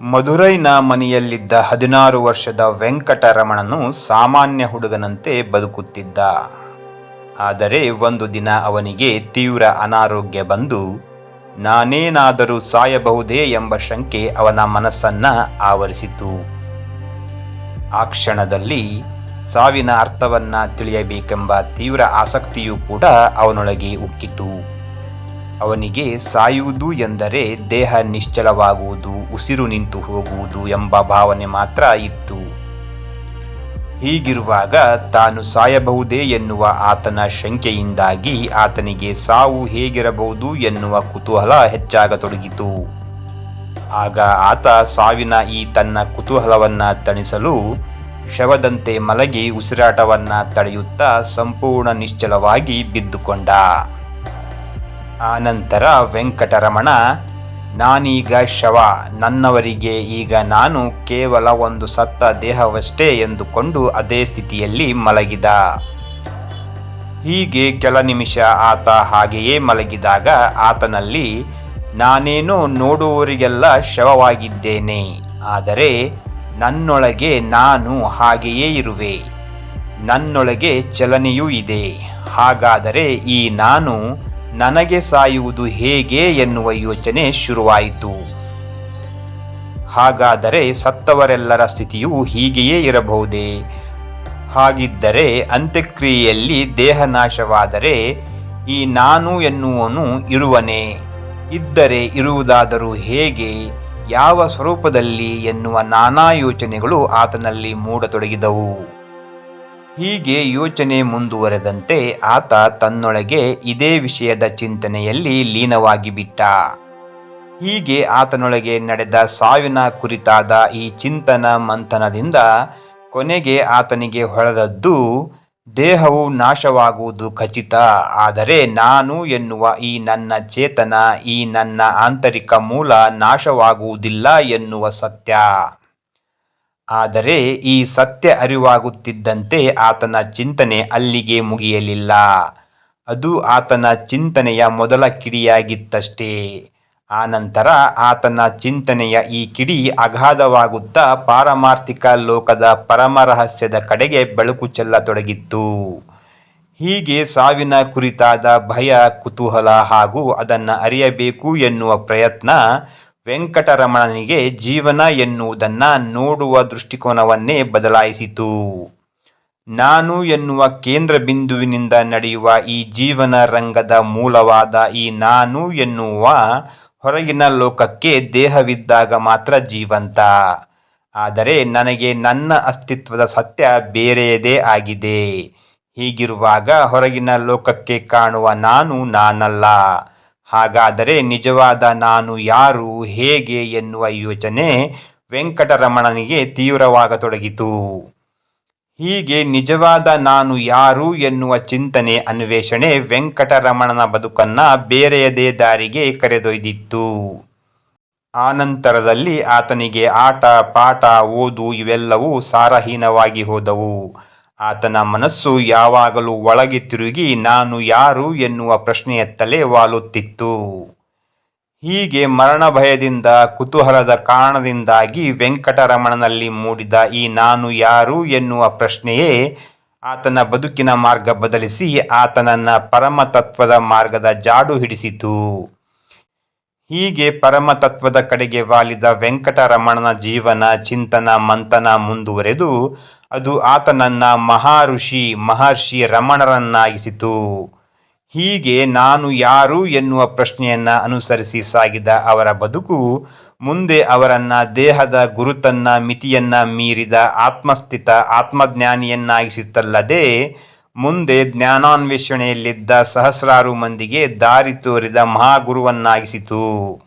ಮಧುರೈನ ಮನೆಯಲ್ಲಿದ್ದ ಹದಿನಾರು ವರ್ಷದ ವೆಂಕಟರಮಣನು ಸಾಮಾನ್ಯ ಹುಡುಗನಂತೆ ಬದುಕುತ್ತಿದ್ದ. ಆದರೆ ಒಂದು ದಿನ ಅವನಿಗೆ ತೀವ್ರ ಅನಾರೋಗ್ಯ ಬಂದು, ನಾನೇನಾದರೂ ಸಾಯಬಹುದೇ ಎಂಬ ಶಂಕೆ ಅವನ ಮನಸ್ಸನ್ನ ಆವರಿಸಿತು. ಆ ಕ್ಷಣದಲ್ಲಿ ಸಾವಿನ ಅರ್ಥವನ್ನ ತಿಳಿಯಬೇಕೆಂಬ ತೀವ್ರ ಆಸಕ್ತಿಯೂ ಕೂಡ ಅವನೊಳಗೆ ಉಕ್ಕಿತು. ಅವನಿಗೆ ಸಾಯುವುದು ಎಂದರೆ ದೇಹ ನಿಶ್ಚಲವಾಗುವುದು, ಉಸಿರು ನಿಂತು ಹೋಗುವುದು ಎಂಬ ಭಾವನೆ ಮಾತ್ರ ಇತ್ತು. ಹೀಗಿರುವಾಗ ತಾನು ಸಾಯಬಹುದೇ ಎನ್ನುವ ಆತನ ಶಂಕೆಯಿಂದಾಗಿ ಆತನಿಗೆ ಸಾವು ಹೇಗಿರಬಹುದು ಎನ್ನುವ ಕುತೂಹಲ ಹೆಚ್ಚಾಗತೊಡಗಿತು. ಆಗ ಆತ ಸಾವಿನ ಈ ತನ್ನ ಕುತೂಹಲವನ್ನ ತಣಿಸಲು ಶವದಂತೆ ಮಲಗಿ ಉಸಿರಾಟವನ್ನ ತಡೆಯುತ್ತಾ ಸಂಪೂರ್ಣ ನಿಶ್ಚಲವಾಗಿ ಬಿದ್ದುಕೊಂಡ. ಆನಂತರ ವೆಂಕಟರಮಣ, ನಾನೀಗ ಶವ, ನನ್ನವರಿಗೆ ಈಗ ನಾನು ಕೇವಲ ಒಂದು ಸತ್ತ ದೇಹವಷ್ಟೇ ಎಂದುಕೊಂಡು ಅದೇ ಸ್ಥಿತಿಯಲ್ಲಿ ಮಲಗಿದ. ಹೀಗೆ ಕೆಲ ನಿಮಿಷ ಆತ ಹಾಗೆಯೇ ಮಲಗಿದಾಗ ಆತನಲ್ಲಿ, ನಾನೇನು ನೋಡುವವರಿಗೆಲ್ಲ ಶವವಾಗಿದ್ದೇನೆ, ಆದರೆ ನನ್ನೊಳಗೆ ನಾನು ಹಾಗೆಯೇ ಇರುವೆ. ನನ್ನೊಳಗೆ ಚಲನೆಯೂ ಇದೆ, ಹಾಗಾದರೆ ಈ ನಾನು ನನಗೆ ಸಾಯುವುದು ಹೇಗೆ ಎನ್ನುವ ಯೋಚನೆ ಶುರುವಾಯಿತು. ಹಾಗಾದರೆ ಸತ್ತವರೆಲ್ಲರ ಸ್ಥಿತಿಯು ಹೀಗೆಯೇ ಇರಬಹುದೇ? ಹಾಗಿದ್ದರೆ ಅಂತ್ಯಕ್ರಿಯೆಯಲ್ಲಿ ದೇಹನಾಶವಾದರೆ ಈ ನಾನು ಎನ್ನುವನು ಇರುವನೇ? ಇದ್ದರೆ ಇರುವುದಾದರೂ ಹೇಗೆ? ಯಾವ ಸ್ವರೂಪದಲ್ಲಿ ಎನ್ನುವ ನಾನಾ ಯೋಚನೆಗಳು ಆತನಲ್ಲಿ ಮೂಡತೊಡಗಿದವು. ಹೀಗೆ ಯೋಚನೆ ಮುಂದುವರೆದಂತೆ ಆತ ತನ್ನೊಳಗೆ ಇದೇ ವಿಷಯದ ಚಿಂತನೆಯಲ್ಲಿ ಲೀನವಾಗಿಬಿಟ್ಟ. ಹೀಗೆ ಆತನೊಳಗೆ ನಡೆದ ಸಾವಿನ ಕುರಿತಾದ ಈ ಚಿಂತನ ಮಂಥನದಿಂದ ಕೊನೆಗೆ ಆತನಿಗೆ ಹೊಳೆದದ್ದು, ದೇಹವು ನಾಶವಾಗುವುದು ಖಚಿತ, ಆದರೆ ನಾನು ಎನ್ನುವ ಈ ನನ್ನ ಚೇತನ, ಈ ನನ್ನ ಆಂತರಿಕ ಮೂಲ ನಾಶವಾಗುವುದಿಲ್ಲ ಎನ್ನುವ ಸತ್ಯ. ಆದರೆ ಈ ಸತ್ಯ ಅರಿವಾಗುತ್ತಿದ್ದಂತೆ ಆತನ ಚಿಂತನೆ ಅಲ್ಲಿಗೆ ಮುಗಿಯಲಿಲ್ಲ. ಅದು ಆತನ ಚಿಂತನೆಯ ಮೊದಲ ಕಿಡಿಯಾಗಿತ್ತಷ್ಟೇ. ಆನಂತರ ಆತನ ಚಿಂತನೆಯ ಈ ಕಿಡಿ ಅಗಾಧವಾಗುತ್ತಾ ಪಾರಮಾರ್ಥಿಕ ಲೋಕದ ಪರಮರಹಸ್ಯದ ಕಡೆಗೆ ಬೆಳಕು ಚೆಲ್ಲತೊಡಗಿತ್ತು. ಹೀಗೆ ಸಾವಿನ ಕುರಿತಾದ ಭಯ, ಕುತೂಹಲ ಹಾಗೂ ಅದನ್ನು ಅರಿಯಬೇಕು ಎನ್ನುವ ಪ್ರಯತ್ನ ವೆಂಕಟರಮಣನಿಗೆ ಜೀವನ ಎನ್ನುವುದನ್ನು ನೋಡುವ ದೃಷ್ಟಿಕೋನವನ್ನೇ ಬದಲಾಯಿಸಿತು. ನಾನು ಎನ್ನುವ ಕೇಂದ್ರ ಬಿಂದುವಿನಿಂದ ನಡೆಯುವ ಈ ಜೀವನ ರಂಗದ ಮೂಲವಾದ ಈ ನಾನು ಎನ್ನುವ ಹೊರಗಿನ ಲೋಕಕ್ಕೆ ದೇಹವಿದ್ದಾಗ ಮಾತ್ರ ಜೀವಂತ. ಆದರೆ ನನಗೆ ನನ್ನ ಅಸ್ತಿತ್ವದ ಸತ್ಯ ಬೇರೆಯದೇ ಆಗಿದೆ. ಹೀಗಿರುವಾಗ ಹೊರಗಿನ ಲೋಕಕ್ಕೆ ಕಾಣುವ ನಾನು ನಾನಲ್ಲ. ಹಾಗಾದರೆ ನಿಜವಾದ ನಾನು ಯಾರು, ಹೇಗೆ ಎನ್ನುವ ಯೋಚನೆ ವೆಂಕಟರಮಣನಿಗೆ ತೀವ್ರವಾಗತೊಡಗಿತು. ಹೀಗೆ ನಿಜವಾದ ನಾನು ಯಾರು ಎನ್ನುವ ಚಿಂತನೆ ಅನ್ವೇಷಣೆ ವೆಂಕಟರಮಣನ ಬದುಕನ್ನ ಬೇರೆಯದೇ ದಾರಿಗೆ ಕರೆದೊಯ್ದಿತ್ತು. ಆನಂತರದಲ್ಲಿ ಆತನಿಗೆ ಆಟ, ಪಾಠ, ಓದು ಇವೆಲ್ಲವೂ ಸಾರಹೀನವಾಗಿ ಹೋದವು. ಆತನ ಮನಸ್ಸು ಯಾವಾಗಲೂ ಒಳಗೆ ತಿರುಗಿ, ನಾನು ಯಾರು ಎನ್ನುವ ಪ್ರಶ್ನೆಯತ್ತಲೇ ವಾಲುತ್ತಿತ್ತು. ಹೀಗೆ ಮರಣ ಭಯದಿಂದ, ಕುತೂಹಲದ ಕಾರಣದಿಂದಾಗಿ ವೆಂಕಟರಮಣನಲ್ಲಿ ಮೂಡಿದ ಈ ನಾನು ಯಾರು ಎನ್ನುವ ಪ್ರಶ್ನೆಯೇ ಆತನ ಬದುಕಿನ ಮಾರ್ಗ ಬದಲಿಸಿ ಆತನನ್ನ ಪರಮತತ್ವದ ಮಾರ್ಗದ ಜಾಡು ಹಿಡಿಸಿತು. ಹೀಗೆ ಪರಮತತ್ವದ ಕಡೆಗೆ ವಾಲಿದ ವೆಂಕಟರಮಣನ ಜೀವನ, ಚಿಂತನ, ಮಂಥನ ಮುಂದುವರೆದು ಅದು ಆತನನ್ನ ಮಹಾಋಷಿ, ಮಹರ್ಷಿ ರಮಣರನ್ನಾಗಿಸಿತು. ಹೀಗೆ ನಾನು ಯಾರು ಎನ್ನುವ ಪ್ರಶ್ನೆಯನ್ನ ಅನುಸರಿಸಿ ಸಾಗಿದ ಅವರ ಬದುಕು, ಮುಂದೆ ಅವರನ್ನ ದೇಹದ ಗುರುತನ್ನ ಮಿತಿಯನ್ನ ಮೀರಿದ ಆತ್ಮಸ್ಥಿತ ಆತ್ಮಜ್ಞಾನಿಯನ್ನಾಗಿಸಿತಲ್ಲದೆ ಮುಂದೆ ಜ್ಞಾನಾನ್ವೇಷಣೆಯಲ್ಲಿದ್ದ ಸಹಸ್ರಾರು ಮಂದಿಗೆ ದಾರಿ ತೋರಿದ ಮಹಾಗುರುವನ್ನಾಗಿಸಿತು.